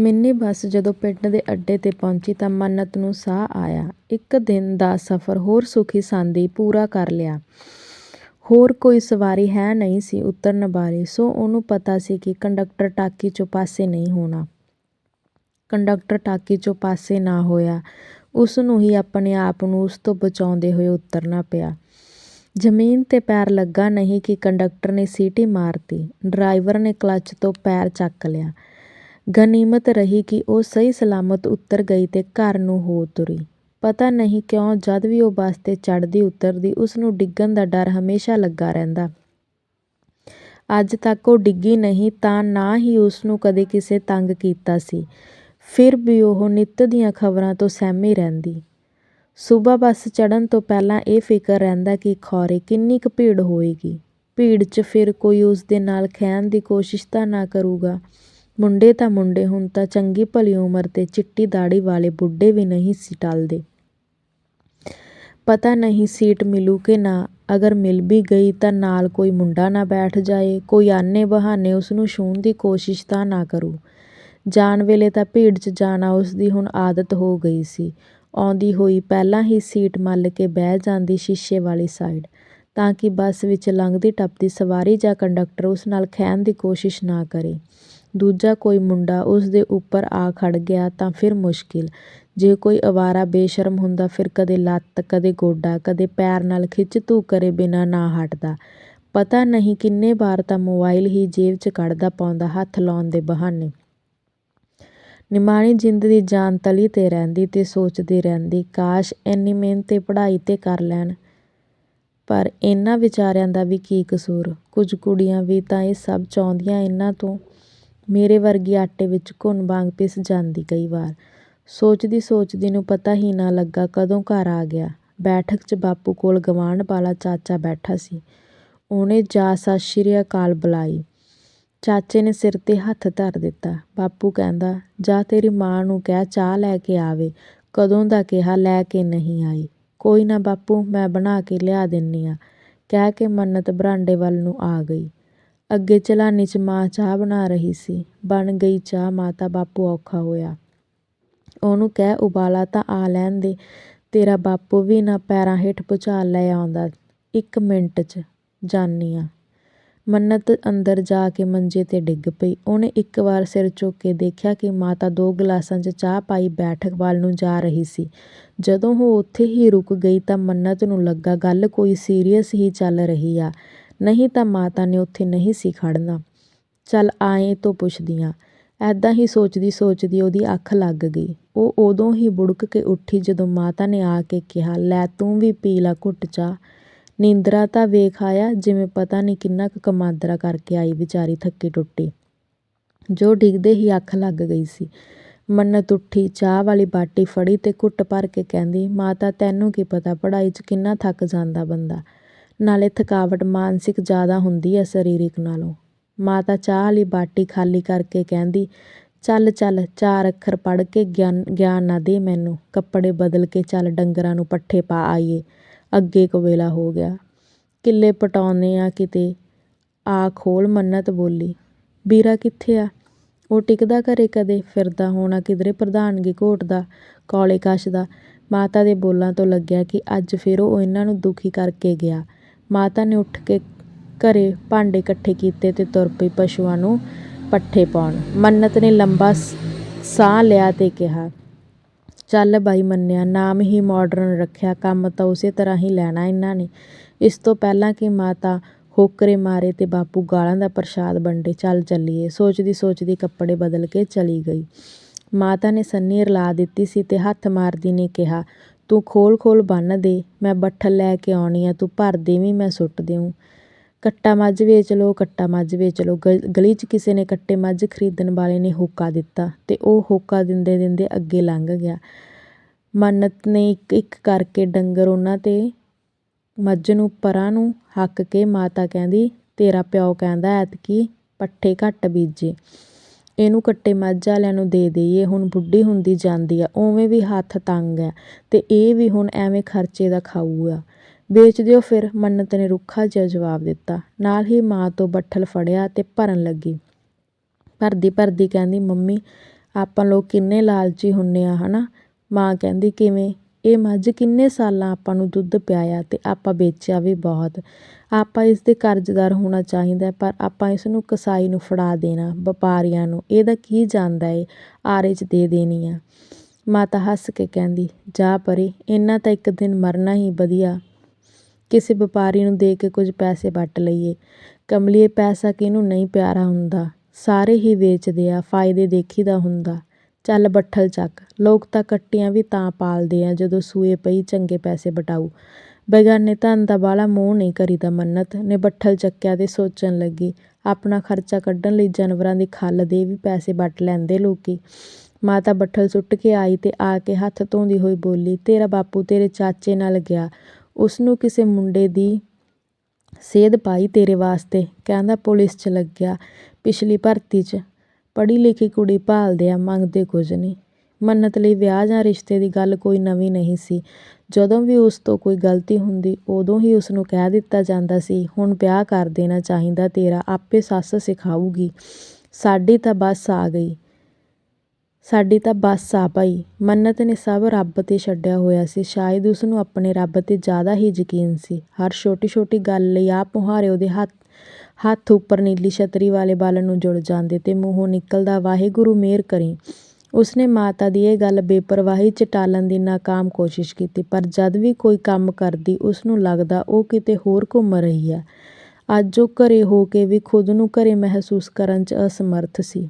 Mini bus ਜਦੋਂ ਪਿੰਡ ਦੇ ਅੱਡੇ 'ਤੇ ਪਹੁੰਚੀ ਤਾਂ ਮੰਨਤ ਨੂੰ ਸਾਹ ਆਇਆ। ਇੱਕ ਦਿਨ ਦਾ ਸਫ਼ਰ ਹੋਰ ਸੁਖੀ ਸਾਂਦੀ ਪੂਰਾ ਕਰ ਲਿਆ। ਹੋਰ ਕੋਈ ਸਵਾਰੀ ਹੈ ਨਹੀਂ ਸੀ ਉਤਰਨ ਵਾਲੀ, ਸੋ ਉਹਨੂੰ ਪਤਾ ਸੀ ਕਿ ਕੰਡਕਟਰ ਟਾਕੀ 'ਚੋਂ ਪਾਸੇ ਨਹੀਂ ਹੋਣਾ। ਕੰਡਕਟਰ ਟਾਕੀ 'ਚੋਂ ਪਾਸੇ ਨਾ ਹੋਇਆ, ਉਸਨੂੰ ਹੀ ਆਪਣੇ ਆਪ ਨੂੰ ਉਸ ਤੋਂ ਬਚਾਉਂਦੇ ਹੋਏ ਉਤਰਨਾ ਪਿਆ। ਜ਼ਮੀਨ 'ਤੇ ਪੈਰ ਲੱਗਾ ਨਹੀਂ ਕਿ ਕੰਡਕਟਰ ਨੇ ਸੀਟੀ ਮਾਰਤੀ। ਡਰਾਈਵਰ ਨੇ ਕਲੱਚ ਤੋਂ ਪੈਰ ਚੱਕ ਲਿਆ। ਗਨੀਮਤ ਰਹੀ ਕਿ ਉਹ ਸਹੀ ਸਲਾਮਤ ਉਤਰ ਗਈ ਤੇ ਘਰ ਨੂੰ ਹੋ ਤੁਰੀ। ਪਤਾ ਨਹੀਂ ਕਿਉਂ ਜਦ ਵੀ ਉਹ ਬੱਸ 'ਤੇ ਚੜ੍ਹਦੀ ਉਤਰਦੀ ਉਸਨੂੰ ਡਿੱਗਣ ਦਾ ਡਰ ਹਮੇਸ਼ਾ ਲੱਗਾ ਰਹਿੰਦਾ। ਅੱਜ ਤੱਕ ਉਹ ਡਿੱਗੀ ਨਹੀਂ ਤਾਂ ਨਾ ਹੀ ਉਸਨੂੰ ਕਦੇ ਕਿਸੇ ਤੰਗ ਕੀਤਾ ਸੀ, ਫਿਰ ਵੀ ਉਹ ਨਿੱਤ ਦੀਆਂ ਖ਼ਬਰਾਂ ਤੋਂ ਸਹਿਮੀ ਰਹਿੰਦੀ। ਸੁਬਹਾ ਬੱਸ ਚੜ੍ਹਨ ਤੋਂ ਪਹਿਲਾਂ ਇਹ ਫਿਕਰ ਰਹਿੰਦਾ ਕਿ ਖੌਰੇ ਕਿੰਨੀ ਕੁ ਭੀੜ ਹੋਏਗੀ। ਭੀੜ 'ਚ ਫਿਰ ਕੋਈ ਉਸਦੇ ਨਾਲ ਖਹਿਣ ਦੀ ਕੋਸ਼ਿਸ਼ ਤਾਂ ਨਾ ਕਰੂਗਾ। ਮੁੰਡੇ ਤਾਂ ਮੁੰਡੇ ਹੁਣ ਤਾਂ ਚੰਗੀ ਭਲੀ ਉਮਰ ਦੇ ਚਿੱਟੀ ਦਾੜ੍ਹੀ ਵਾਲੇ ਬੁੱਢੇ ਵੀ ਨਹੀਂ ਸੀ ਟਲਦੇ। ਪਤਾ ਨਹੀਂ ਸੀਟ ਮਿਲੂ ਕਿ ਨਾ, ਅਗਰ ਮਿਲ ਵੀ ਗਈ ਤਾਂ ਨਾਲ ਕੋਈ ਮੁੰਡਾ ਨਾ ਬੈਠ ਜਾਏ, ਕੋਈ ਆਨੇ-ਬਹਾਨੇ ਉਸਨੂੰ ਛੂਹਣ ਦੀ ਕੋਸ਼ਿਸ਼ ਤਾਂ ਨਾ ਕਰੂ। ਜਾਣ ਵੇਲੇ ਤਾਂ ਭੀੜ 'ਚ ਜਾਣਾ ਉਸਦੀ ਹੁਣ ਆਦਤ ਹੋ ਗਈ ਸੀ। ਆਉਂਦੀ ਹੋਈ ਪਹਿਲਾਂ ਹੀ ਸੀਟ ਮੱਲ ਕੇ ਬਹਿ ਜਾਂਦੀ ਸ਼ੀਸ਼ੇ ਵਾਲੀ ਸਾਈਡ, ਤਾਂ ਕਿ ਬੱਸ ਵਿੱਚ ਲੰਘਦੀ-ਟੱਪਦੀ ਸਵਾਰੀ ਜਾਂ ਕੰਡਕਟਰ ਉਸ ਨਾਲ ਖਹਿਣ ਦੀ ਕੋਸ਼ਿਸ਼ ਨਾ ਕਰੇ। ਦੂਜਾ ਕੋਈ ਮੁੰਡਾ ਉਸਦੇ ਉੱਪਰ ਆ ਖੜ੍ਹ ਗਿਆ ਤਾਂ ਫਿਰ ਮੁਸ਼ਕਿਲ। ਜੇ ਕੋਈ ਅਵਾਰਾ ਬੇਸ਼ਰਮ ਹੁੰਦਾ ਫਿਰ ਕਦੇ ਲੱਤ, ਕਦੇ ਗੋਡਾ, ਕਦੇ ਪੈਰ ਨਾਲ ਖਿੱਚ-ਧੂਹ ਕਰੇ ਬਿਨਾਂ ਨਾ ਹਟਦਾ। ਪਤਾ ਨਹੀਂ ਕਿੰਨੇ ਵਾਰ ਤਾਂ ਮੋਬਾਈਲ ਹੀ ਜੇਬ 'ਚ ਕੱਢਦਾ ਪਾਉਂਦਾ ਹੱਥ ਲਾਉਣ ਦੇ ਬਹਾਨੇ। ਨਿਮਾਣੀ ਜਿੰਦ ਦੀ ਜਾਨ ਤਲੀ 'ਤੇ ਰਹਿੰਦੀ ਤੇ ਸੋਚਦੀ ਰਹਿੰਦੀ, ਕਾਸ਼ ਐਨੀ ਮਿਹਨਤ ਇਹ ਪੜ੍ਹਾਈ 'ਤੇ ਕਰ ਲੈਣ। ਪਰ ਇਹਨਾਂ ਵਿਚਾਰਿਆਂ ਦਾ ਵੀ ਕੀ ਕਸੂਰ। ਕੁਝ ਕੁੜੀਆਂ ਵੀ ਤਾਂ ਇਹ ਸਭ ਚਾਹੁੰਦੀਆਂ ਇਹਨਾਂ ਤੋਂ। ਮੇਰੇ ਵਰਗੀ ਆਟੇ ਵਿੱਚ ਘੁਣ ਵਾਂਗ ਪਿਸ ਜਾਂਦੀ ਕਈ ਵਾਰ। ਸੋਚਦੀ-ਸੋਚਦੀ ਨੂੰ ਪਤਾ ਹੀ ਨਾ ਲੱਗਾ ਕਦੋਂ ਘਰ ਆ ਗਿਆ। ਬੈਠਕ 'ਚ ਬਾਪੂ ਕੋਲ ਗਵਾਂਢ ਵਾਲਾ ਚਾਚਾ ਬੈਠਾ ਸੀ। ਉਹਨੇ ਜਾ ਸਤਿ ਸ੍ਰੀ ਅਕਾਲ ਬੁਲਾਈ। ਚਾਚੇ ਨੇ ਸਿਰ 'ਤੇ ਹੱਥ ਧਰ ਦਿੱਤਾ। ਬਾਪੂ ਕਹਿੰਦਾ, ਜਾ ਤੇਰੀ ਮਾਂ ਨੂੰ ਕਹਿ ਚਾਹ ਲੈ ਕੇ ਆਵੇ, ਕਦੋਂ ਦਾ ਕਿਹਾ ਲੈ ਕੇ ਨਹੀਂ ਆਈ। ਕੋਈ ਨਾ ਬਾਪੂ, ਮੈਂ ਬਣਾ ਕੇ ਲਿਆ ਦਿੰਨੀ ਆਂ, ਕਹਿ ਕੇ ਮੰਨਤ ਬਰਾਂਡੇ ਵੱਲ ਨੂੰ ਆ ਗਈ। ਅੱਗੇ ਚਲਾਣੀ 'ਚ ਮਾਂ ਚਾਹ ਬਣਾ ਰਹੀ ਸੀ। ਬਣ ਗਈ ਚਾਹ ਮਾਤਾ ਬਾਪੂ ਔਖਾ ਹੋਇਆ। ਉਹਨੂੰ ਕਹਿ ਉਬਾਲਾ ਤਾਂ ਆ ਲੈਣ ਦੇ, ਤੇਰਾ ਬਾਪੂ ਵੀ ਨਾ ਪੈਰਾਂ ਹੇਠ ਭੁਚਾਲ ਲੈ ਆਉਂਦਾ। ਇੱਕ ਮਿੰਟ 'ਚ ਜਾਨੀ ਆਂ। ਮੰਨਤ ਅੰਦਰ ਜਾ ਕੇ ਮੰਜੇ 'ਤੇ ਡਿੱਗ ਪਈ। ਉਹਨੇ ਇੱਕ ਵਾਰ ਸਿਰ ਚੁੱਕ ਕੇ ਦੇਖਿਆ ਕਿ ਮਾਤਾ ਦੋ ਗਲਾਸਾਂ 'ਚ ਚਾਹ ਪਾਈ ਬੈਠਕ ਵੱਲ ਨੂੰ ਜਾ ਰਹੀ ਸੀ। ਜਦੋਂ ਉਹ ਉੱਥੇ ਹੀ ਰੁਕ ਗਈ ਤਾਂ ਮੰਨਤ ਨੂੰ ਲੱਗਾ ਗੱਲ ਕੋਈ ਸੀਰੀਅਸ ਹੀ ਚੱਲ ਰਹੀ ਆ, ਨਹੀਂ ਤਾਂ ਮਾਤਾ ਨੇ ਉੱਥੇ ਨਹੀਂ ਸੀ ਖੜ੍ਹਨਾ। ਚੱਲ ਆਏ ਤੋਂ ਪੁੱਛਦੀ ਆਂ। ਐਦਾਂ ਹੀ ਸੋਚਦੀ-ਸੋਚਦੀ ਉਹਦੀ ਅੱਖ ਲੱਗ ਗਈ। ਉਹ ਉਦੋਂ ਹੀ ਬੁੜਕ ਕੇ ਉੱਠੀ ਜਦੋਂ ਮਾਤਾ ਨੇ ਆ ਕੇ ਕਿਹਾ, ਲੈ ਤੂੰ ਵੀ ਪੀ ਲਾ ਘੁੱਟ ਚਾਹ। ਨੀਂਦਰਾ ਤਾਂ ਵੇਖ ਆਇਆ, ਜਿਵੇਂ ਪਤਾ ਨਹੀਂ ਕਿੰਨਾ ਕੁ ਕਮਾਂਦਰਾ ਕਰਕੇ ਆਈ ਵਿਚਾਰੀ ਥੱਕੀ-ਟੁੱਟੀ। ਜੋ ਡਿੱਗਦੇ ਹੀ ਅੱਖ ਲੱਗ ਗਈ ਸੀ। ਮੰਨਤ ਉੱਠੀ, ਚਾਹ ਵਾਲੀ ਬਾਟੀ ਫੜੀ ਤੇ ਘੁੱਟ ਭਰ ਕੇ ਕਹਿੰਦੀ, ਮਾਤਾ ਤੈਨੂੰ ਕੀ ਪਤਾ ਪੜ੍ਹਾਈ 'ਚ ਕਿੰਨਾ ਥੱਕ ਜਾਂਦਾ ਬੰਦਾ। ਨਾਲੇ ਥਕਾਵਟ ਮਾਨਸਿਕ ਜ਼ਿਆਦਾ ਹੁੰਦੀ ਐ ਸਰੀਰਕ ਨਾਲੋਂ। ਮਾਤਾ ਚਾਹ ਵਾਲੀ ਬਾਟੀ ਖਾਲੀ ਕਰਕੇ ਕਹਿੰਦੀ, ਚੱਲ-ਚੱਲ ਚਾਰ ਅੱਖਰ ਪੜ੍ਹ ਕੇ ਗਿਆਨ ਨਾ ਦੇ ਮੈਨੂੰ, ਕੱਪੜੇ ਬਦਲ ਕੇ ਚੱਲ ਡੰਗਰਾਂ ਨੂੰ ਪੱਠੇ ਪਾ ਆਈਏ, ਅੱਗੇ ਕੁ-ਵੇਲਾ ਹੋ ਗਿਆ। ਕਿੱਲੇ ਪਟਾਉਣੇ ਆ ਕਿਤੇ, ਆ ਖੋਲ੍ਹ ਮੰਨਤ ਬੋਲੀ। ਵੀਰਾ ਕਿੱਥੇ ਆ? ਉਹ ਟਿਕਦਾ ਘਰੇ ਕਦੇ, ਫਿਰਦਾ ਹੋਣਾ ਕਿਧਰੇ ਪ੍ਰਧਾਨਗੀ ਘੋਟਦਾ, ਕੌਲੇ-ਕੱਛਦਾ। ਮਾਤਾ ਦੇ ਬੋਲਾਂ ਤੋਂ ਲੱਗਿਆ ਕਿ ਅੱਜ ਫਿਰ ਉਹ ਇਹਨਾਂ ਨੂੰ ਦੁਖੀ ਕਰਕੇ ਗਿਆ। ਮਾਤਾ ਨੇ ਉੱਠ ਕੇ ਘਰੇ ਭਾਂਡੇ ਇਕੱਠੇ ਕੀਤੇ ਤੇ ਤੁਰ ਪਈ ਪਸ਼ੂਆਂ ਨੂੰ ਪੱਠੇ ਪਾਉਣ। ਮੰਨਤ ਨੇ ਲੰਬਾ ਸਾਹ ਲਿਆ ਤੇ ਕਿਹਾ, ਚੱਲ ਬਈ ਮੰਨਿਆ, ਨਾਮ ਹੀ ਮਾਡਰਨ ਰੱਖਿਆ, ਕੰਮ ਤਾਂ ਉਸੇ ਤਰ੍ਹਾਂ ਹੀ ਲੈਣਾ ਇਹਨਾਂ ਨੇ। ਇਸ ਤੋਂ ਪਹਿਲਾਂ ਕਿ ਮਾਤਾ ਹੋਕਰੇ ਮਾਰੇ ਤੇ ਬਾਪੂ ਗਾਲਾਂ ਦਾ ਪ੍ਰਸ਼ਾਦ ਵੰਡੇ, ਚੱਲ ਚੱਲੀਏ। ਸੋਚਦੀ-ਸੋਚਦੀ ਕੱਪੜੇ ਬਦਲ ਕੇ ਚਲੀ ਗਈ। ਮਾਤਾ ਨੇ ਸੰਨੀ ਰਲਾ ਦਿੱਤੀ ਸੀ ਤੇ ਹੱਥ ਮਾਰਦੀ ਨੇ ਕਿਹਾ, ਤੂੰ ਖੋਲ-ਖੋਲ ਬੰਨ੍ਹ ਦੇ, ਮੈਂ ਬੱਠਲ ਲੈ ਕੇ ਆਉਣੀ ਆ ਤੂੰ ਭਰ ਦੇਵੀਂ ਮੈਂ ਸੁੱਟ ਦਿਉਂ ਕੱਟਾ ਮੱਝ ਵੇਚ ਲਓ, ਕੱਟਾ ਮੱਝ ਵੇਚ ਲਓ। ਗ ਗਲੀ 'ਚ ਕਿਸੇ ਨੇ ਕੱਟੇ ਮੱਝ ਖਰੀਦਣ ਵਾਲੇ ਨੇ ਹੋਕਾ ਦਿੱਤਾ ਅਤੇ ਉਹ ਹੋਕਾ ਦਿੰਦੇ-ਦਿੰਦੇ ਅੱਗੇ ਲੰਘ ਗਿਆ। ਮੰਨਤ ਨੇ ਇੱਕ-ਇੱਕ ਕਰਕੇ ਡੰਗਰ ਉਹਨਾਂ ਤੇ ਮੱਝ ਨੂੰ ਪਰਾਂ ਨੂੰ ਹੱਕ ਕੇ ਮਾਤਾ ਕਹਿੰਦੀ, ਤੇਰਾ ਪਿਓ ਕਹਿੰਦਾ ਐਤਕੀ ਪੱਠੇ ਘੱਟ ਬੀਜੇ, ਇਹਨੂੰ ਕੱਟੇ ਮੱਝ ਵਾਲਿਆਂ ਨੂੰ ਦੇ ਦੇਈਏ, ਹੁਣ ਬੁੱਢੀ ਹੁੰਦੀ ਜਾਂਦੀ ਆ, ਉਵੇਂ ਵੀ ਹੱਥ ਤੰਗ ਹੈ ਅਤੇ ਇਹ ਵੀ ਹੁਣ ਐਵੇਂ ਖਰਚੇ ਦਾ ਖਾਊ ਆ। ਵੇਚ ਦਿਓ ਫਿਰ, ਮੰਨਤ ਨੇ ਰੁੱਖਾ ਜਿਹਾ ਜਵਾਬ ਦਿੱਤਾ। ਨਾਲ ਹੀ ਮਾਂ ਤੋਂ ਬੱਠਲ ਫੜਿਆ ਅਤੇ ਭਰਨ ਲੱਗੀ। ਭਰਦੀ-ਭਰਦੀ ਕਹਿੰਦੀ, ਮੰਮੀ ਆਪਾਂ ਲੋਕ ਕਿੰਨੇ ਲਾਲਚੀ ਹੁੰਦੇ ਹਾਂ ਹੈ ਨਾ ਮਾਂ ਕਹਿੰਦੀ ਕਿਵੇਂ ਇਹ ਮੱਝ ਕਿੰਨੇ ਸਾਲਾਂ ਆਪਾਂ ਨੂੰ ਦੁੱਧ ਪਿਆਇਆ ਅਤੇ ਆਪਾਂ ਵੇਚਿਆ ਵੀ ਬਹੁਤ। ਆਪਾਂ ਇਸ ਦੇ ਕਰਜ਼ਦਾਰ ਹੋਣਾ ਚਾਹੀਦਾ ਪਰ ਆਪਾਂ ਇਸ ਨੂੰ ਕਸਾਈ ਨੂੰ ਫੜਾ ਦੇਣਾ, ਵਪਾਰੀਆਂ ਨੂੰ। ਇਹਦਾ ਕੀ ਜਾਂਦਾ ਏ? ਆਰੇ 'ਚ ਦੇ ਦੇਣੀ ਆ। ਮਾਤਾ ਹੱਸ ਕੇ ਕਹਿੰਦੀ, ਜਾ ਪਰੇ ਇਹਨਾਂ ਤਾਂ ਇੱਕ ਦਿਨ ਮਰਨਾ ਹੀ ਵਧੀਆ। ਕਿਸੇ ਵਪਾਰੀ ਨੂੰ ਦੇ ਕੇ ਕੁਝ ਪੈਸੇ ਵੱਟ ਲਈਏ। ਕਮਲੀਏ, ਪੈਸਾ ਕਿਹਨੂੰ ਨਹੀਂ ਪਿਆਰਾ ਹੁੰਦਾ। ਸਾਰੇ ਹੀ ਵੇਚਦੇ ਆ, ਫਾਇਦੇ ਦੇਖੀਦਾ ਹੁੰਦਾ। ਚੱਲ ਬੱਠਲ ਚੱਕ। ਲੋਕ ਤਾਂ ਕੱਟੀਆਂ ਵੀ ਤਾਂ ਪਾਲਦੇ ਆ, ਜਦੋਂ ਸੂਏ ਪਈ ਚੰਗੇ ਪੈਸੇ ਬਟਾਊ। ਬੇਗਾਨੇ ਧਨ ਦਾ ਬਾਹਲਾ ਮੋਹ ਨਹੀਂ ਕਰੀਦਾ ਮੰਨਤ। ਨੇ ਬੱਠਲ ਚੱਕਿਆ ਤੇ ਸੋਚਣ ਲੱਗੀ, ਆਪਣਾ ਖਰਚਾ ਕੱਢਣ ਲਈ ਜਾਨਵਰਾਂ ਦੀ ਖੱਲ ਦੇ ਵੀ ਪੈਸੇ ਵੱਟ ਲੈਂਦੇ ਲੋਕੀ। ਮਾਤਾ ਬੱਠਲ ਸੁੱਟ ਕੇ ਆਈ ਤੇ ਆ ਕੇ ਹੱਥ ਧੋਂਦੀ ਹੋਈ ਬੋਲੀ, ਤੇਰਾ ਬਾਪੂ ਤੇਰੇ ਚਾਚੇ ਨਾਲ ਗਿਆ। ਉਸ ਨੂੰ ਕਿਸੇ ਮੁੰਡੇ ਦੀ ਸੇਧ ਪਾਈ ਤੇਰੇ ਵਾਸਤੇ। ਕਹਿੰਦਾ ਪੁਲਿਸ 'ਚ ਲੱਗਿਆ ਪਿਛਲੀ ਭਰਤੀ 'ਚ। ਪੜ੍ਹੀ ਲਿਖੀ ਕੁੜੀ ਭਾਲਦੇ ਆ, ਮੰਗਦੇ ਕੁਝ ਨਹੀਂ। ਮੰਨਤ ਲਈ ਵਿਆਹ ਜਾਂ ਰਿਸ਼ਤੇ ਦੀ ਗੱਲ ਕੋਈ ਨਵੀਂ ਨਹੀਂ ਸੀ। ਜਦੋਂ ਵੀ ਉਸ ਤੋਂ ਕੋਈ ਗਲਤੀ ਹੁੰਦੀ, ਉਦੋਂ ਹੀ ਉਸ ਨੂੰ ਕਹਿ ਦਿੱਤਾ ਜਾਂਦਾ ਸੀ, ਹੁਣ ਵਿਆਹ ਕਰ ਦੇਣਾ ਚਾਹੀਦਾ, ਤੇਰਾ ਆਪੇ ਸੱਸ ਸਿਖਾਊਗੀ। ਸਾਡੀ ਤਾਂ ਬੱਸ ਆ ਗਈ। ਸਾਡੀ ਤਾਂ ਬੱਸ ਆ ਭਾਈ ਮੰਨਤ ਨੇ ਸਭ ਰੱਬ ਤੇ ਛੱਡਿਆ ਹੋਇਆ ਸੀ। ਸ਼ਾਇਦ ਉਸ ਨੂੰ ਆਪਣੇ ਰੱਬ ਤੇ ਜ਼ਿਆਦਾ ਹੀ ਯਕੀਨ ਸੀ। ਹਰ ਛੋਟੀ ਛੋਟੀ ਗੱਲ ਲਈ ਆਪ ਮੁਹਾਰੇ ਉਹਦੇ ਹੱਥ ਹੱਥ ਉੱਪਰ ਨੀਲੀ ਛਤਰੀ ਵਾਲੇ ਬਲ ਨੂੰ ਜੁੜ ਜਾਂਦੇ ਤੇ ਮੂੰਹੋਂ ਨਿਕਲਦਾ, ਵਾਹਿਗੁਰੂ, ਮਿਹਰ ਕਰੀ। ਉਸਨੇ ਮਾਤਾ ਦੀ ਇਹ ਗੱਲ ਬੇਪਰਵਾਹੀ ਚ ਟਾਲਣ ਦੀ ਨਾਕਾਮ ਕੋਸ਼ਿਸ਼ ਕੀਤੀ, ਪਰ ਜਦ ਵੀ ਕੋਈ ਕੰਮ ਕਰਦੀ, ਉਸਨੂੰ ਲੱਗਦਾ ਉਹ ਕਿਤੇ ਹੋਰ ਘੁੰਮ ਰਹੀ ਹੈ। ਅੱਜ ਉਹ ਘਰੇ ਹੋ ਕੇ ਵੀ ਖੁਦ ਨੂੰ ਘਰੇ ਮਹਿਸੂਸ ਕਰਨ 'ਚ ਅਸਮਰਥ ਸੀ।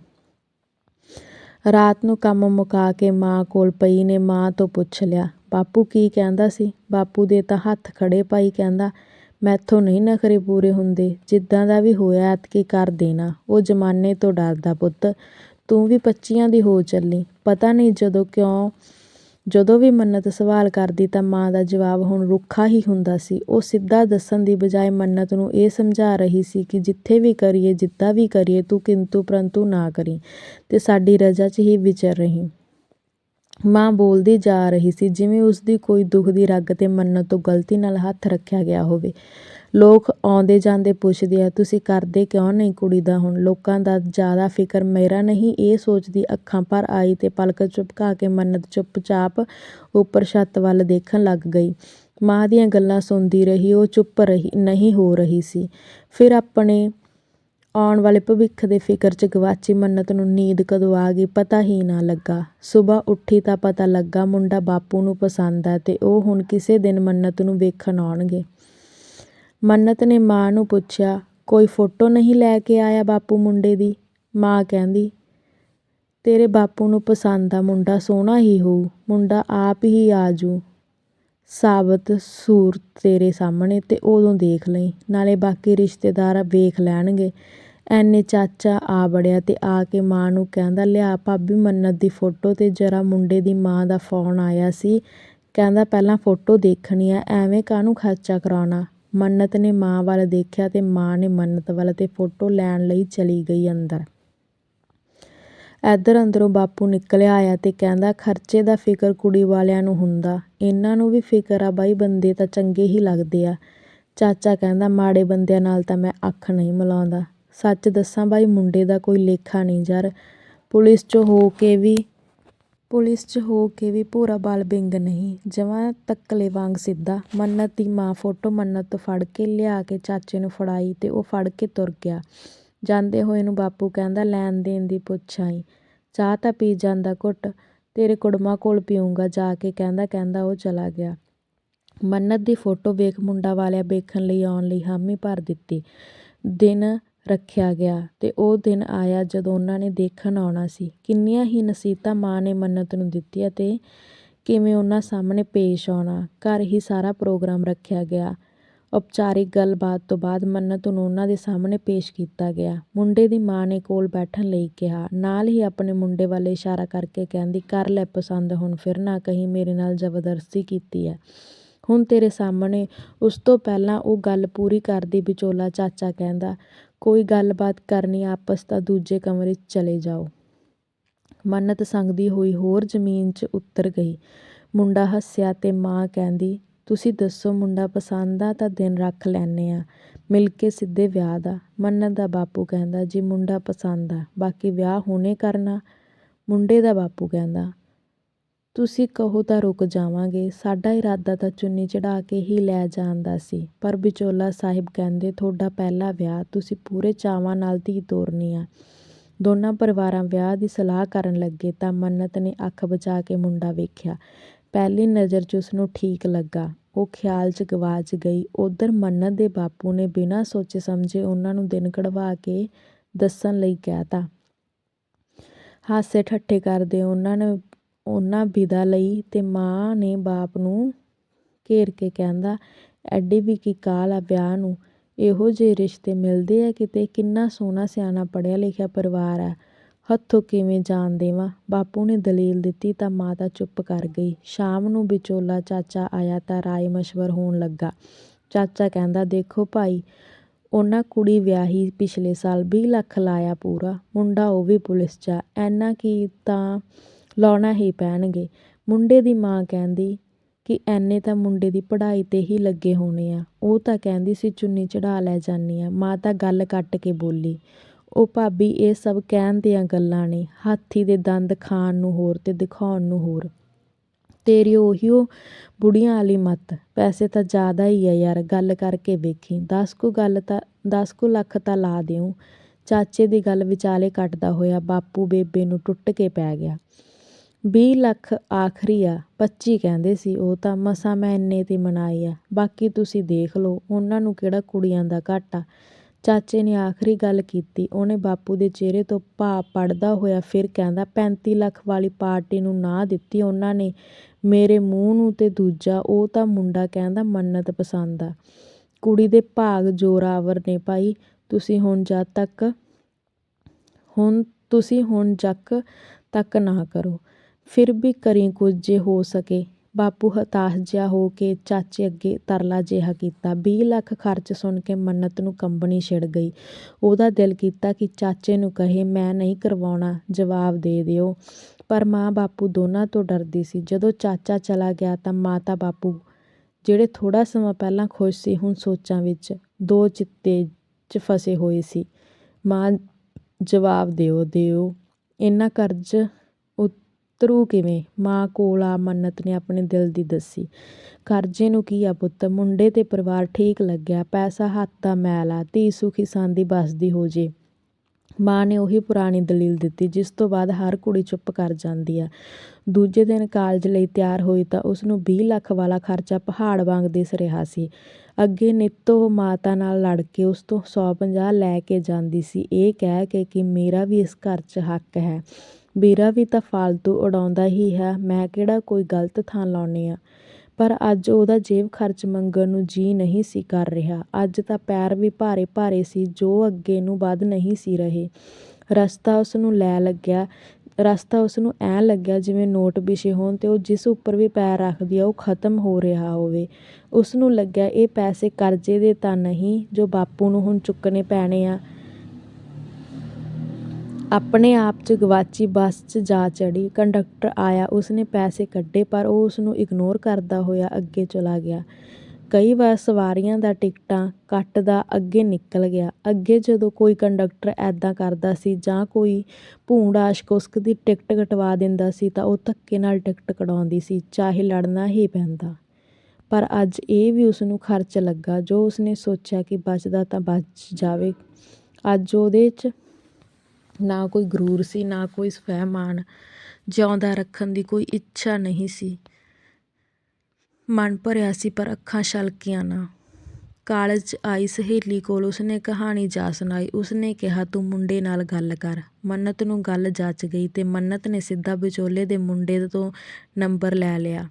ਰਾਤ ਨੂੰ ਕੰਮ ਮੁਕਾ ਕੇ ਮਾਂ ਕੋਲ ਪਈ ਨੇ ਮਾਂ ਤੋਂ ਪੁੱਛ ਲਿਆ, ਬਾਪੂ, ਕੀ ਕਹਿੰਦਾ ਸੀ? ਬਾਪੂ ਦੇ ਤਾਂ ਹੱਥ ਖੜੇ ਪਾਈ ਕਹਿੰਦਾ ਮੈਥੋਂ ਨਹੀਂ ਨਖਰੇ ਪੂਰੇ ਹੁੰਦੇ। ਜਿੱਦਾਂ ਦਾ ਵੀ ਹੋਇਆ ਐਤਕੀ ਕਰ ਦੇਣਾ। ਉਹ ਜ਼ਮਾਨੇ ਤੋਂ ਡਰਦਾ ਪੁੱਤ। ਤੂੰ ਵੀ ਪੱਚੀਆਂ ਦੀ ਹੋ ਚੱਲੀ। ਪਤਾ ਨਹੀਂ ਜਦੋਂ ਕਿਉਂ, ਜਦੋਂ ਵੀ ਮੰਨਤ ਸਵਾਲ ਕਰਦੀ ਤਾਂ ਮਾਂ ਦਾ ਜਵਾਬ ਹੁਣ ਰੁੱਖਾ ਹੀ ਹੁੰਦਾ ਸੀ। ਉਹ ਸਿੱਧਾ ਦੱਸਣ ਦੀ ਬਜਾਏ ਮੰਨਤ ਨੂੰ ਇਹ ਸਮਝਾ ਰਹੀ ਸੀ ਕਿ ਜਿੱਥੇ ਵੀ ਕਰੀਏ, ਜਿੱਦਾਂ ਵੀ ਕਰੀਏ, ਤੂੰ ਕਿੰਤੂ ਪਰੰਤੂ ਨਾ ਕਰੀ ਤੇ ਸਾਡੀ ਰਜ਼ਾ 'ਚ ਹੀ ਵਿਚਰ ਰਹੀ। ਮਾਂ ਬੋਲਦੀ ਜਾ ਰਹੀ ਸੀ, ਜਿਵੇਂ ਉਸ ਦੀ ਕੋਈ ਦੁੱਖ ਦੀ ਰੱਗ ਤੇ ਮੰਨਤ ਤੋਂ ਗਲਤੀ ਨਾਲ ਹੱਥ ਰੱਖਿਆ ਗਿਆ ਹੋਵੇ। ਲੋਕ ਆਉਂਦੇ ਜਾਂਦੇ ਪੁੱਛਦੇ ਆ, ਤੁਸੀਂ ਕਰਦੇ ਕਿਉਂ ਨਹੀਂ ਕੁੜੀ ਦਾ ਹੁਣ? ਲੋਕਾਂ ਦਾ ਜ਼ਿਆਦਾ ਫਿਕਰ, ਮੇਰਾ ਨਹੀਂ, ਇਹ ਸੋਚਦੀ ਅੱਖਾਂ ਭਰ ਆਈ ਤੇ ਪਲਕ ਝੁਪਕਾ ਕੇ ਮੰਨਤ ਚੁੱਪਚਾਪ ਉੱਪਰ ਛੱਤ ਵੱਲ ਦੇਖਣ ਲੱਗ ਗਈ। ਮਾਂ ਦੀਆਂ ਗੱਲਾਂ ਸੁਣਦੀ ਰਹੀ, ਉਹ ਚੁੱਪ ਰਹੀ, ਨਹੀਂ ਹੋ ਰਹੀ ਸੀ। ਫਿਰ ਆਪਣੇ ਆਉਣ ਵਾਲੇ ਭਵਿੱਖ ਦੇ ਫਿਕਰ 'ਚ ਗਵਾਚੀ ਮੰਨਤ ਨੂੰ ਨੀਂਦ ਕਦੋਂ ਆ ਗਈ ਪਤਾ ਹੀ ਨਾ ਲੱਗਾ। ਸਵੇਰ ਉੱਠੀ ਤਾਂ ਪਤਾ ਲੱਗਾ ਮੁੰਡਾ ਬਾਪੂ ਨੂੰ ਪਸੰਦ ਆ ਤੇ ਉਹ ਹੁਣ ਕਿਸੇ ਦਿਨ ਮੰਨਤ ਨੂੰ ਵੇਖਣ ਆਉਣਗੇ। ਮੰਨਤ ਨੇ ਮਾਂ ਨੂੰ ਪੁੱਛਿਆ, ਕੋਈ ਫੋਟੋ ਨਹੀਂ ਲੈ ਕੇ ਆਇਆ ਬਾਪੂ ਮੁੰਡੇ ਦੀ? ਮਾਂ ਕਹਿੰਦੀ, ਤੇਰੇ ਬਾਪੂ ਨੂੰ ਪਸੰਦ ਆ, ਮੁੰਡਾ ਸੋਹਣਾ ਹੀ ਹੋਊ, ਮੁੰਡਾ ਆਪ ਹੀ ਆਜੂ। ਸਾਬਤ ਸੂਰਤ ਤੇਰੇ ਸਾਹਮਣੇ ਤੇ ਉਦੋਂ ਦੇਖ ਲਈ। ਨਾਲੇ ਬਾਕੀ ਰਿਸ਼ਤੇਦਾਰ ਵੇਖ ਲੈਣਗੇ। ਐਨੇ ਚਾਚਾ ਆ ਬੜਿਆ ਤੇ ਆ ਕੇ ਮਾਂ ਨੂੰ ਕਹਿੰਦਾ, ਲਿਆ ਭਾਬੀ ਮੰਨਤ ਦੀ ਫੋਟੋ ਤੇ ਜਰਾ ਮੁੰਡੇ ਦੀ ਮਾਂ ਦਾ ਫੋਨ ਆਇਆ ਸੀ। ਕਹਿੰਦਾ, ਪਹਿਲਾਂ ਫੋਟੋ ਦੇਖਣੀ ਆ, ਐਵੇਂ ਕਾਹਨੂੰ ਖਰਚਾ ਕਰਾਉਣਾ? ਮੰਨਤ ਨੇ ਮਾਂ ਵੱਲ ਦੇਖਿਆ ਤੇ ਮਾਂ ਨੇ ਮੰਨਤ ਵੱਲ ਤੇ ਫੋਟੋ ਲੈਣ ਲਈ ਚਲੀ ਗਈ ਅੰਦਰ। ਇੱਧਰ ਅੰਦਰੋਂ ਬਾਪੂ ਨਿਕਲਿਆ ਆਇਆ ਤੇ ਕਹਿੰਦਾ, ਖਰਚੇ ਦਾ ਫਿਕਰ ਕੁੜੀ ਵਾਲਿਆਂ ਨੂੰ ਹੁੰਦਾ। ਇਹਨਾਂ ਨੂੰ ਵੀ ਫਿਕਰ ਆ ਬਾਈ, ਬੰਦੇ ਤਾਂ ਚੰਗੇ ਹੀ ਲੱਗਦੇ ਆ। ਚਾਚਾ ਕਹਿੰਦਾ, ਮਾੜੇ ਬੰਦਿਆਂ ਨਾਲ ਤਾਂ ਮੈਂ ਅੱਖ ਨਹੀਂ ਮਿਲਾਉਂਦਾ। ਸੱਚ ਦੱਸਾਂ ਬਾਈ, ਮੁੰਡੇ ਦਾ ਕੋਈ ਲੇਖਾ ਨਹੀਂ ਯਾਰ ਪੁਲਿਸ 'ਚ ਹੋ ਕੇ ਵੀ, ਪੁਲਿਸ 'ਚ ਹੋ ਕੇ ਵੀ ਭੋਰਾ ਬਲ ਬਿੰਗ ਨਹੀਂ। ਜਵਾਂ ਤੱਕਲੇ ਵਾਂਗ ਸਿੱਧਾ। ਮੰਨਤ ਦੀ ਮਾਂ ਫੋਟੋ ਮੰਨਤ ਤੋਂ ਫੜ ਕੇ ਲਿਆ ਕੇ ਚਾਚੇ ਨੂੰ ਫੜਾਈ ਤੇ ਉਹ ਫੜ ਕੇ ਤੁਰ ਗਿਆ। ਜਾਂਦੇ ਹੋਏ ਨੂੰ ਬਾਪੂ ਕਹਿੰਦਾ, ਲੈਣ ਦੇਣ ਦੀ ਪੁੱਛ ਆਈ ਚਾਹ ਤਾਂ ਪੀ ਜਾਂਦਾ ਘੁੱਟ, ਤੇਰੇ ਕੁੜਮਾਂ ਕੋਲ ਪੀਊਂਗਾ ਜਾ ਕੇ। ਕਹਿੰਦਾ ਕਹਿੰਦਾ ਉਹ ਚਲਾ ਗਿਆ। ਮੰਨਤ ਦੀ ਫੋਟੋ ਵੇਖ ਮੁੰਡਾ ਵਾਲਿਆ ਵੇਖਣ ਲਈ ਆਉਣ ਲਈ ਹਾਮੀ ਭਰ ਦਿੱਤੀ। ਦਿਨ ਰੱਖਿਆ ਗਿਆ ਤੇ ਉਹ ਦਿਨ ਆਇਆ ਜਦੋਂ ਉਹਨਾਂ ਨੇ ਦੇਖਣ ਆਉਣਾ ਸੀ। ਕਿੰਨੀਆਂ ਹੀ ਨਸੀਹਤਾਂ ਮਾਂ ਨੇ ਮੰਨਤ ਨੂੰ ਦਿੱਤੀਆਂ ਤੇ ਕਿਵੇਂ ਉਹਨਾਂ ਸਾਹਮਣੇ ਪੇਸ਼ ਆਉਣਾ। ਘਰ ਹੀ ਸਾਰਾ ਪ੍ਰੋਗਰਾਮ ਰੱਖਿਆ ਗਿਆ। ਔਪਚਾਰਿਕ ਗੱਲਬਾਤ ਤੋਂ ਬਾਅਦ ਮੰਨਤ ਨੂੰ ਉਹਨਾਂ ਦੇ ਸਾਹਮਣੇ ਪੇਸ਼ ਕੀਤਾ ਗਿਆ। ਮੁੰਡੇ ਦੀ ਮਾਂ ਨੇ ਕੋਲ ਬੈਠਣ ਲਈ ਕਿਹਾ, ਨਾਲ ਹੀ ਆਪਣੇ ਮੁੰਡੇ ਵੱਲ ਇਸ਼ਾਰਾ ਕਰਕੇ ਕਹਿੰਦੀ, ਕਰ ਲੈ ਪਸੰਦ, ਹੁਣ ਫਿਰ ਨਾ ਕਹੀਂ ਮੇਰੇ ਨਾਲ ਜ਼ਬਰਦਸਤੀ ਕੀਤੀ ਹੈ ਹੁਣ ਤੇਰੇ ਸਾਹਮਣੇ ਉਸ ਤੋਂ ਪਹਿਲਾਂ ਉਹ ਗੱਲ ਪੂਰੀ ਕਰਦੀ ਵਿਚੋਲਾ ਚਾਚਾ ਕਹਿੰਦਾ, ਕੋਈ ਗੱਲਬਾਤ ਕਰਨੀ ਆਪਸ ਤਾਂ ਦੂਜੇ ਕਮਰੇ 'ਚ ਚਲੇ ਜਾਓ। ਮੰਨਤ ਸੰਗਦੀ ਹੋਈ ਹੋਰ ਜ਼ਮੀਨ 'ਚ ਉਤਰ ਗਈ। ਮੁੰਡਾ ਹੱਸਿਆ ਤੇ ਮਾਂ ਕਹਿੰਦੀ ਤੁਸੀਂ ਦੱਸੋ ਮੁੰਡਾ ਪਸੰਦ ਆ ਤਾਂ ਦਿਨ ਰੱਖ ਲੈਨੇ ਆ। ਮਿਲ ਕੇ ਸਿੱਧੇ ਵਿਆਹ ਦਾ। ਮੰਨਤ ਦਾ ਬਾਪੂ ਕਹਿੰਦਾ, ਜੀ ਮੁੰਡਾ ਪਸੰਦ ਆ। ਬਾਕੀ ਵਿਆਹ ਹੁਣੇ ਕਰਨਾ। ਮੁੰਡੇ ਦਾ ਬਾਪੂ ਕਹਿੰਦਾ, ਤੁਸੀਂ ਕਹੋ ਤਾਂ ਰੁਕ ਜਾਵਾਂਗੇ। ਸਾਡਾ ਇਰਾਦਾ ਤਾਂ ਚੁੰਨੀ ਚੜਾ ਕੇ ਹੀ ਲੈ ਜਾਣ ਦਾ ਸੀ। ਪਰ ਵਿਚੋਲਾ ਸਾਹਿਬ ਕਹਿੰਦੇ, ਤੁਹਾਡਾ ਪਹਿਲਾ ਵਿਆਹ, ਤੁਸੀਂ ਪੂਰੇ ਚਾਵਾਂ ਨਾਲ ਧੀ ਤੋਰਨੀ ਆ। ਦੋਨਾਂ ਪਰਿਵਾਰਾਂ ਵਿਆਹ ਦੀ ਸਲਾਹ ਕਰਨ ਲੱਗੇ ਤਾਂ ਮੰਨਤ ਨੇ ਅੱਖ ਬਚਾ ਕੇ ਮੁੰਡਾ ਵੇਖਿਆ। ਪਹਿਲੀ ਨਜ਼ਰ 'ਚ ਉਸਨੂੰ ਠੀਕ ਲੱਗਾ। ਉਹ ਖਿਆਲ 'ਚ ਗਵਾਚ ਗਈ। ਉੱਧਰ ਮੰਨਤ ਦੇ ਬਾਪੂ ਨੇ ਬਿਨਾਂ ਸੋਚੇ ਸਮਝੇ ਉਹਨਾਂ ਨੂੰ ਦਿਨ ਕਢਵਾ ਕੇ ਦੱਸਣ ਲਈ ਕਹਿ ਤਾ। ਹਾਸੇ ਠੱਠੇ ਕਰਦੇ ਉਹਨਾਂ ਨੇ, ਉਹਨਾਂ ਵਿਦਾ ਲਈ ਤੇ ਮਾਂ ਨੇ ਬਾਪ ਨੂੰ ਘੇਰ ਕੇ ਕਹਿੰਦਾ, ਐਡੀ ਵੀ ਕੀ ਕਾਲ ਆ ਵਿਆਹ ਨੂੰ। ਇਹੋ ਜਿਹੇ ਰਿਸ਼ਤੇ ਮਿਲਦੇ ਆ ਕਿਤੇ? ਕਿੰਨਾ ਸੋਹਣਾ ਸਿਆਣਾ ਪੜ੍ਹਿਆ ਲਿਖਿਆ ਪਰਿਵਾਰ ਆ। ਹੱਥੋਂ ਕਿਵੇਂ ਜਾਣ ਦੇਵਾਂ? ਬਾਪੂ ਨੇ ਦਲੀਲ ਦਿੱਤੀ ਤਾਂ ਮਾਤਾ ਚੁੱਪ ਕਰ ਗਈ। ਸ਼ਾਮ ਨੂੰ ਵਿਚੋਲਾ ਚਾਚਾ ਆਇਆ ਤਾਂ ਰਾਏ ਮਸ਼ਵਰ ਹੋਣ ਲੱਗਾ। ਚਾਚਾ ਕਹਿੰਦਾ, ਦੇਖੋ ਭਾਈ, ਉਹਨਾਂ ਕੁੜੀ ਵਿਆਹੀ ਪਿਛਲੇ ਸਾਲ ਵੀਹ ਲੱਖ ਲਾਇਆ ਪੂਰਾ। ਮੁੰਡਾ ਉਹ ਵੀ ਪੁਲਿਸ 'ਚ ਆ। ਐਨਾ ਕੀ ਤਾਂ ਲਾਉਣਾ ਹੀ ਪੈਣਗੇ। ਮੁੰਡੇ ਦੀ ਮਾਂ ਕਹਿੰਦੀ ਕਿ ਐਨੇ ਤਾਂ ਮੁੰਡੇ ਦੀ ਪੜ੍ਹਾਈ 'ਤੇ ਹੀ ਲੱਗੇ ਹੋਣੇ ਆ। ਉਹ ਤਾਂ ਕਹਿੰਦੀ ਸੀ ਚੁੰਨੀ ਚੜ੍ਹਾ ਲੈ ਜਾਨੀ ਆ। ਮਾਂ ਤਾਂ ਗੱਲ ਕੱਟ ਕੇ ਬੋਲੀ ਉਹ ਭਾਬੀ, ਇਹ ਸਭ ਕਹਿਣ ਦੀਆਂ ਗੱਲਾਂ ਨੇ। ਹਾਥੀ ਦੇ ਦੰਦ ਖਾਣ ਨੂੰ ਹੋਰ ਤੇ ਦਿਖਾਉਣ ਨੂੰ ਹੋਰ। ਤੇਰੀ ਉਹੀ ਬੁੜੀਆਂ ਵਾਲੀ ਮੱਤ। ਪੈਸੇ ਤਾਂ ਜ਼ਿਆਦਾ ਹੀ ਆ ਯਾਰ, ਗੱਲ ਕਰਕੇ ਵੇਖੀ। ਦਸ ਕੁ ਗੱਲ ਤਾਂ, ਦਸ ਕੁ ਲੱਖ ਤਾਂ ਲਾ ਦਿਓ ਚਾਚੇ ਦੀ ਗੱਲ ਵਿਚਾਲੇ ਕੱਟਦਾ ਹੋਇਆ ਬਾਪੂ ਬੇਬੇ ਨੂੰ ਟੁੱਟ ਕੇ ਪੈ ਗਿਆ। 20 ਲੱਖ ਆਖਰੀ ਆ 25 ਕਹਿੰਦੇ ਸੀ, ਉਹ ਤਾਂ ਮਸਾਂ ਮੈਂ ਇੰਨੇ ਤੇ ਮਨਾਈ ਆ। ਬਾਕੀ ਤੁਸੀਂ ਦੇਖ ਲਓ, ਉਹਨਾਂ ਨੂੰ ਕਿਹੜਾ ਕੁੜੀਆਂ ਦਾ ਘਾਟਾ। ਚਾਚੇ ਨੇ ਆਖਰੀ ਗੱਲ ਕੀਤੀ। ਉਹਨੇ ਬਾਪੂ ਦੇ ਚਿਹਰੇ ਤੋਂ ਭਾਵ ਪੜ੍ਹਦਾ ਹੋਇਆ ਫਿਰ ਕਹਿੰਦਾ 35 ਲੱਖ ਵਾਲੀ ਪਾਰਟੀ ਨੂੰ ਨਾ ਦਿੱਤੀ ਉਹਨਾਂ ਨੇ। ਮੇਰੇ ਮੂੰਹ ਨੂੰ ਤੇ ਦੂਜਾ, ਉਹ ਤਾਂ ਮੁੰਡਾ ਕਹਿੰਦਾ ਮੰਨਤ ਪਸੰਦ ਆ। ਕੁੜੀ ਦੇ ਭਾਗ ਜੋਰਾਵਰ ਨੇ ਭਾਈ, ਤੁਸੀਂ ਹੁਣ ਜਦ ਤੱਕ, ਹੁਣ ਤੁਸੀਂ ਹੁਣ ਜੱਕ ਤੱਕ ਨਾ ਕਰੋ। ਫਿਰ ਵੀ ਕਰੀ ਕੁਝ ਜੇ ਹੋ ਸਕੇ। ਬਾਪੂ ਹਤਾਸ਼ ਜਿਹਾ ਹੋ ਕੇ ਚਾਚੇ ਅੱਗੇ ਤਰਲਾ ਜਿਹਾ ਕੀਤਾ। ਵੀਹ ਲੱਖ ਖਰਚ ਸੁਣ ਕੇ ਮੰਨਤ ਨੂੰ ਕੰਬਣੀ ਛਿੜ ਗਈ। ਉਹਦਾ ਦਿਲ ਕੀਤਾ ਕਿ ਚਾਚੇ ਨੂੰ ਕਹੇ, ਮੈਂ ਨਹੀਂ ਕਰਵਾਉਣਾ, ਜਵਾਬ ਦੇ ਦਿਓ। ਪਰ ਮਾਂ ਬਾਪੂ ਦੋਨਾਂ ਤੋਂ ਡਰਦੀ ਸੀ। ਜਦੋਂ ਚਾਚਾ ਚਲਾ ਗਿਆ ਤਾਂ ਮਾਤਾ ਬਾਪੂ, ਜਿਹੜੇ ਥੋੜ੍ਹਾ ਸਮਾਂ ਪਹਿਲਾਂ ਖੁਸ਼ ਸੀ, ਹੁਣ ਸੋਚਾਂ ਵਿੱਚ ਦੋ ਚਿੱਤੇ 'ਚ ਫਸੇ ਹੋਏ ਸੀ। ਮਾਂ ਜਵਾਬ ਦਿਓ ਦਿਓ। ਇੰਨਾ ਕਰਜ਼ ਉਤਰੂ ਕਿਵੇਂ? ਮਾਂ ਕੋਲ ਆ, ਮੰਨਤ ਨੇ ਆਪਣੇ ਦਿਲ ਦੀ ਦੱਸੀ। ਕਰਜ਼ੇ ਨੂੰ ਕੀ ਆ ਪੁੱਤ? ਮੁੰਡੇ ਤੇ ਪਰਿਵਾਰ ਠੀਕ ਲੱਗਿਆ, ਪੈਸਾ, ਹੱਥ ਦਾ ਮੈਲ ਆ, ਧੀ ਸੁਖੀ ਸਾਂਦੀ ਬਸਦੀ ਹੋ ਜੇ। ਮਾਂ ਨੇ ਉਹੀ ਪੁਰਾਣੀ ਦਲੀਲ ਦਿੱਤੀ, ਜਿਸ ਤੋਂ ਬਾਅਦ ਹਰ ਕੁੜੀ ਚੁੱਪ ਕਰ ਜਾਂਦੀ ਆ। ਦੂਜੇ ਦਿਨ ਕਾਲਜ ਲਈ ਤਿਆਰ ਹੋਈ ਤਾਂ ਉਸ ਨੂੰ 20 ਲੱਖ ਵਾਲਾ ਖਰਚਾ ਪਹਾੜ ਵਾਂਗ ਦਿਸ ਰਿਹਾ ਸੀ। ਅੱਗੇ ਨਿੱਤੋ ਮਾਤਾ ਨਾਲ ਲੜ ਕੇ ਉਸ ਤੋਂ 150 ਲੈ ਕੇ ਜਾਂਦੀ ਸੀ। ਇਹ ਕਹਿ ਕੇ ਕਿ ਮੇਰਾ ਵੀ ਇਸ ਘਰ 'ਚ ਹੱਕ ਹੈ। ਵੀਰਾ ਵੀ ਤਾਂ ਫਾਲਤੂ ਉਡਾਉਂਦਾ ਹੀ ਹੈ, ਮੈਂ ਕਿਹੜਾ ਕੋਈ ਗਲਤ ਥਾਂ ਲਾਉਣੀ ਆ ਪਰ ਅੱਜ ਉਹਦਾ ਜੇਬ ਖਰਚ ਮੰਗਣ ਨੂੰ ਜੀਅ ਨਹੀਂ ਸੀ ਕਰ ਰਿਹਾ। ਅੱਜ ਤਾਂ ਪੈਰ ਵੀ ਭਾਰੇ ਭਾਰੇ ਸੀ, ਜੋ ਅੱਗੇ ਨੂੰ ਵੱਧ ਨਹੀਂ ਸੀ ਰਹੇ। ਰਸਤਾ ਉਸਨੂੰ ਲੈ ਲੱਗਿਆ, ਰਸਤਾ ਉਸ ਐਂ ਲੱਗਿਆ ਜਿਵੇਂ ਨੋਟ ਵਿਛੇ ਹੋਣ ਤੇ ਉਹ ਜਿਸ ਉੱਪਰ ਵੀ ਪੈਰ ਰੱਖਦੀ ਆ, ਉਹ ਖਤਮ ਹੋ ਰਿਹਾ ਹੋਵੇ। ਉਸਨੂੰ ਲੱਗਿਆ ਇਹ ਪੈਸੇ ਕਰਜ਼ੇ ਦੇ ਤਾਂ ਨਹੀਂ, ਜੋ ਬਾਪੂ ਨੂੰ ਹੁਣ ਚੁੱਕਣੇ ਪੈਣੇ ਆ। ਆਪਣੇ ਆਪ 'ਚ ਗਵਾਚੀ ਬੱਸ 'ਚ ਜਾ ਚੜ੍ਹੀ, ਕੰਡਕਟਰ ਆਇਆ, ਉਸਨੇ ਪੈਸੇ ਕੱਢੇ, ਪਰ ਉਹ ਉਸਨੂੰ ਇਗਨੋਰ ਕਰਦਾ ਹੋਇਆ ਅੱਗੇ ਚਲਾ ਗਿਆ। ਕਈ ਵਾਰ ਸਵਾਰੀਆਂ ਦਾ ਟਿਕਟਾਂ ਕੱਟਦਾ ਅੱਗੇ ਨਿਕਲ ਗਿਆ। ਅੱਗੇ ਜਦੋਂ ਕੋਈ ਕੰਡਕਟਰ ਐਦਾਂ ਕਰਦਾ ਸੀ ਜਾਂ ਕੋਈ ਭੂੰਡ ਆਸ਼ਕੁਸਕ ਦੀ ਟਿਕਟ ਕਟਵਾ ਦਿੰਦਾ ਸੀ ਤਾਂ ਉਹ ਧੱਕੇ ਨਾਲ ਟਿਕਟ ਕਢਾਉਂਦੀ ਸੀ, ਚਾਹੇ ਲੜਨਾ ਹੀ ਪੈਂਦਾ। ਪਰ ਅੱਜ ਇਹ ਵੀ ਉਸਨੂੰ ਖਰਚ ਲੱਗਾ। ਜੋ ਉਸਨੇ ਸੋਚਿਆ ਕਿ ਬਚਦਾ ਤਾਂ ਬਚ ਜਾਵੇ, ਅੱਜ ਉਹਦੇ 'ਚ ਨਾ ਕੋਈ ਗਰੂਰ ਸੀ, ਨਾ ਕੋਈ ਸਵੈਮਾਨ ਜਿਉਂਦਾ ਰੱਖਣ ਦੀ ਕੋਈ ਇੱਛਾ ਨਹੀਂ ਸੀ। ਮਨ ਭਰਿਆ ਸੀ ਪਰ ਅੱਖਾਂ ਛਲਕੀਆਂ ਨਾ। ਕਾਲਜ 'ਚ ਆਈ ਸਹੇਲੀ ਕੋਲ ਉਸਨੇ ਕਹਾਣੀ ਜਾ ਸੁਣਾਈ। ਉਸਨੇ ਕਿਹਾ, ਤੂੰ ਮੁੰਡੇ ਨਾਲ ਗੱਲ ਕਰ। ਮੰਨਤ ਨੂੰ ਗੱਲ ਜੱਚ ਗਈ ਤੇ ਮੰਨਤ ਨੇ ਸਿੱਧਾ ਵਿਚੋਲੇ ਦੇ ਮੁੰਡੇ ਤੋਂ ਨੰਬਰ ਲੈ ਲਿਆ।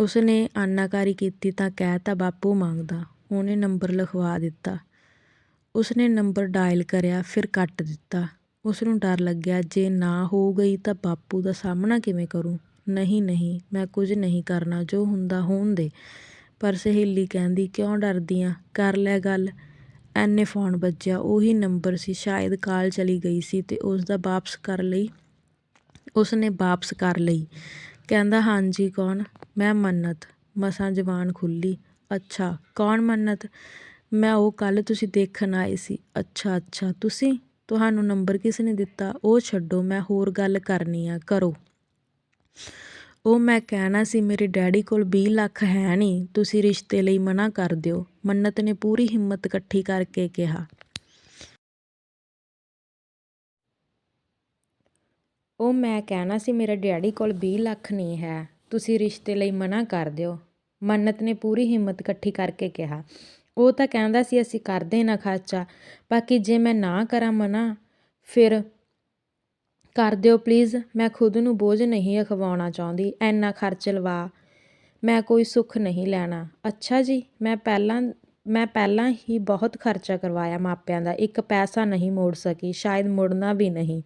ਉਸਨੇ ਆਨਾਕਾਰੀ ਕੀਤੀ ਤਾਂ ਕਹਿਤਾ ਬਾਪੂ ਮੰਗਦਾ। ਉਹਨੇ ਨੰਬਰ ਲਿਖਵਾ ਦਿੱਤਾ। ਉਸਨੇ ਨੰਬਰ ਡਾਇਲ ਕਰਿਆ, ਫਿਰ ਕੱਟ ਦਿੱਤਾ। ਉਸ ਨੂੰ ਡਰ ਲੱਗਿਆ, ਜੇ ਨਾ ਹੋ ਗਈ ਤਾਂ ਬਾਪੂ ਦਾ ਸਾਹਮਣਾ ਕਿਵੇਂ ਕਰੂੰ? ਨਹੀਂ ਨਹੀਂ, ਮੈਂ ਕੁਝ ਨਹੀਂ ਕਰਨਾ, ਜੋ ਹੁੰਦਾ ਹੋਣ ਦੇ। ਪਰ ਸਹੇਲੀ ਕਹਿੰਦੀ, ਕਿਉਂ ਡਰਦੀ ਆ ਕਰ ਲੈ ਗੱਲ। ਐਨੇ ਫੋਨ ਵੱਜਿਆ, ਉਹੀ ਨੰਬਰ ਸੀ, ਸ਼ਾਇਦ ਕਾਲ ਚਲੀ ਗਈ ਸੀ ਤੇ ਉਸ ਦਾ ਵਾਪਸ ਕਰ ਲਈ। ਉਸ ਨੇ ਵਾਪਸ ਕਰ ਲਈ। ਕਹਿੰਦਾ, ਹਾਂਜੀ, ਕੌਣ? ਮੈਂ ਮੰਨਤ। ਮਸਾਂ ਜਵਾਨ ਖੁੱਲੀ ਅੱਛਾ, ਕੌਣ ਮੰਨਤ? ਮੈਂ ਉਹ ਕੱਲ ਤੁਸੀਂ ਦੇਖਣ ਆਏ ਸੀ। ਅੱਛਾ ਅੱਛਾ, ਤੁਸੀਂ? ਤੁਹਾਨੂੰ ਨੰਬਰ ਕਿਸ ਨੇ ਦਿੱਤਾ, ਉਹ ਛੱਡੋ, ਮੈਂ ਹੋਰ ਗੱਲ ਕਰਨੀ ਆ, ਕਰੋ। ਉਹ ਮੈਂ ਕਹਿਣਾ ਸੀ, ਮੇਰੇ ਡੈਡੀ ਕੋਲ 20 ਲੱਖ ਹੈ ਨਹੀਂ, ਤੁਸੀਂ ਰਿਸ਼ਤੇ ਲਈ ਮਨਾ ਕਰ ਦਿਓ। ਮੰਨਤ ਨੇ ਪੂਰੀ ਹਿੰਮਤ ਇਕੱਠੀ ਕਰਕੇ ਕਿਹਾ। ਉਹ ਮੈਂ ਕਹਿਣਾ ਸੀ, ਮੇਰੇ ਡੈਡੀ ਕੋਲ 20 ਲੱਖ ਨਹੀਂ ਹੈ, ਤੁਸੀਂ ਰਿਸ਼ਤੇ ਲਈ ਮਨਾ ਕਰ ਦਿਓ। ਮੰਨਤ ਨੇ ਪੂਰੀ ਹਿੰਮਤ ਇਕੱਠੀ ਕਰਕੇ ਕਿਹਾ। ਉਹ ਤਾਂ ਕਹਿੰਦਾ ਸੀ, ਅਸੀਂ ਕਰਦੇ ਨਾ ਖਰਚਾ, ਬਾਕੀ ਜੇ ਮੈਂ ਨਾ ਕਰਾਂ ਮਨਾ, ਫਿਰ ਕਰ ਦਿਓ ਪਲੀਜ਼ ਮੈਂ ਖੁਦ ਨੂੰ ਬੋਝ ਨਹੀਂ ਅਖਵਾਉਣਾ ਚਾਹੁੰਦੀ ਐਨਾ ਖਰਚ ਲਵਾ, ਮੈਂ ਕੋਈ ਸੁੱਖ ਨਹੀਂ ਲੈਣਾ। ਅੱਛਾ ਜੀ, ਮੈਂ ਪਹਿਲਾਂ ਮੈਂ ਪਹਿਲਾਂ ਹੀ ਬਹੁਤ ਖਰਚਾ ਕਰਵਾਇਆ ਮਾਪਿਆਂ ਦਾ, ਇੱਕ ਪੈਸਾ ਨਹੀਂ ਮੋੜ ਸਕੀ, ਸ਼ਾਇਦ ਮੁੜਨਾ ਵੀ ਨਹੀਂ।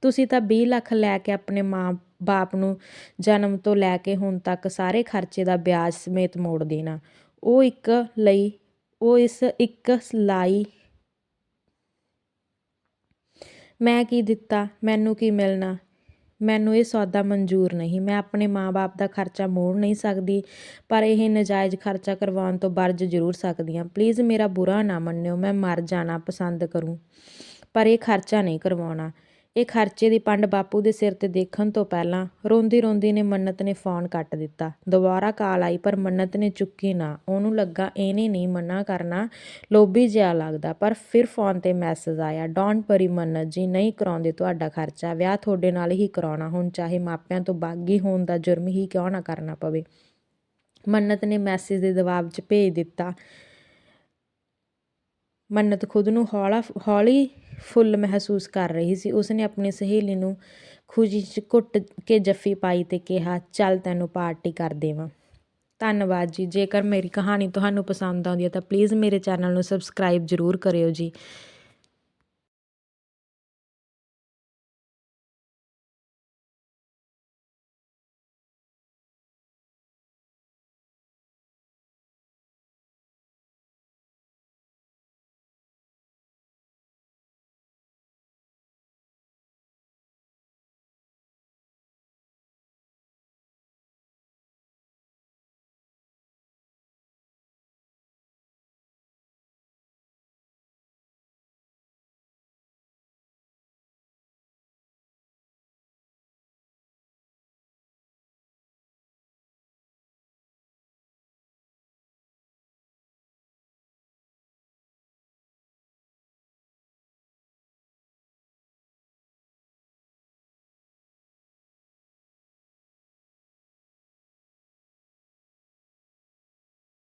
ਤੁਸੀਂ ਤਾਂ 20 ਲੱਖ ਲੈ ਕੇ ਆਪਣੇ ਮਾਂ, ਬਾਪ ਨੂੰ ਜਨਮ ਤੋਂ ਲੈ ਕੇ ਹੁਣ ਤੱਕ ਸਾਰੇ ਖਰਚੇ ਦਾ ਵਿਆਜ ਸਮੇਤ ਮੋੜ ਦੇਣਾ। ਉਹ ਇੱਕ ਲਈ ਉਹ ਇਸ ਇੱਕ ਲਾਈ ਮੈਂ ਕੀ ਦਿੱਤਾ, ਮੈਨੂੰ ਕੀ ਮਿਲਣਾ? ਮੈਨੂੰ ਇਹ ਸੌਦਾ ਮਨਜ਼ੂਰ ਨਹੀਂ। ਮੈਂ ਆਪਣੇ ਮਾਂ-ਬਾਪ ਦਾ ਖਰਚਾ ਮੋੜ ਨਹੀਂ ਸਕਦੀ, ਪਰ ਇਹ ਨਜਾਇਜ਼ ਖਰਚਾ ਕਰਵਾਉਣ ਤੋਂ ਬਰਜ ਜ਼ਰੂਰ ਸਕਦੀ ਹਾਂ ਪਲੀਜ਼ ਮੇਰਾ ਬੁਰਾ ਨਾ ਮੰਨਿਓ, ਮੈਂ ਮਰ ਜਾਣਾ ਪਸੰਦ ਕਰੂੰ, ਪਰ ਇਹ ਖਰਚਾ ਨਹੀਂ ਕਰਵਾਉਣਾ। ਇਹ ਖਰਚੇ ਦੀ ਪੰਡ ਬਾਪੂ ਦੇ ਸਿਰ ਤੇ ਦੇਖਣ ਤੋਂ ਪਹਿਲਾਂ ਰੋਂਦੀ ਰੋਂਦੀ ਨੇ ਮੰਨਤ ਨੇ ਫੋਨ ਕੱਟ ਦਿੱਤਾ। ਦੁਬਾਰਾ ਕਾਲ ਆਈ, ਪਰ ਮੰਨਤ ਨੇ ਚੁੱਕੀ ਨਾ। ਉਹਨੂੰ ਲੱਗਾ ਇਹਨੇ ਨਹੀਂ ਮੰਨਾ ਕਰਨਾ। ਲੋਭੀ ਜਿਹਾ ਲੱਗਦਾ, ਪਰ ਫਿਰ ਫੋਨ ਤੇ ਮੈਸੇਜ ਆਇਆ ਡੋਂਟ ਵਰੀ ਮੰਨਤ ਜੀ, ਨਹੀਂ ਕਰਾਉਂਦੇ ਤੁਹਾਡਾ ਖਰਚਾ। ਵਿਆਹ ਤੁਹਾਡੇ ਨਾਲ ਹੀ ਕਰਾਉਣਾ। ਹੁਣ ਚਾਹੇ ਮਾਪਿਆਂ ਤੋਂ ਬਾਗੀ ਹੋਣ ਦਾ ਜੁਰਮ ਹੀ ਕਿਉਂ ਨਾ ਕਰਨਾ ਪਵੇ? ਮੰਨਤ ਨੇ ਮੈਸੇਜ ਦੇ ਜਵਾਬ 'ਚ ਭੇਜ ਦਿੱਤਾ। ਮੰਨਤ ਖੁਦ ਨੂੰ ਹੌਲਾ ਹੌਲੀ ਫੁੱਲ ਮਹਿਸੂਸ ਕਰ ਰਹੀ ਸੀ। ਉਸਨੇ ਆਪਣੀ ਸਹੇਲੀ ਨੂੰ ਖੁਸ਼ੀ 'ਚ ਘੁੱਟ ਕੇ ਜੱਫੀ ਪਾਈ ਅਤੇ ਕਿਹਾ, ਚੱਲ ਤੈਨੂੰ ਪਾਰਟੀ ਕਰ ਦੇਵਾਂ। ਧੰਨਵਾਦ ਜੀ। ਜੇਕਰ ਮੇਰੀ ਕਹਾਣੀ ਤੁਹਾਨੂੰ ਪਸੰਦ ਆਉਂਦੀ ਹੈ ਤਾਂ ਪਲੀਜ਼ ਮੇਰੇ ਚੈਨਲ ਨੂੰ ਸਬਸਕ੍ਰਾਈਬ ਜ਼ਰੂਰ ਕਰਿਓ ਜੀ।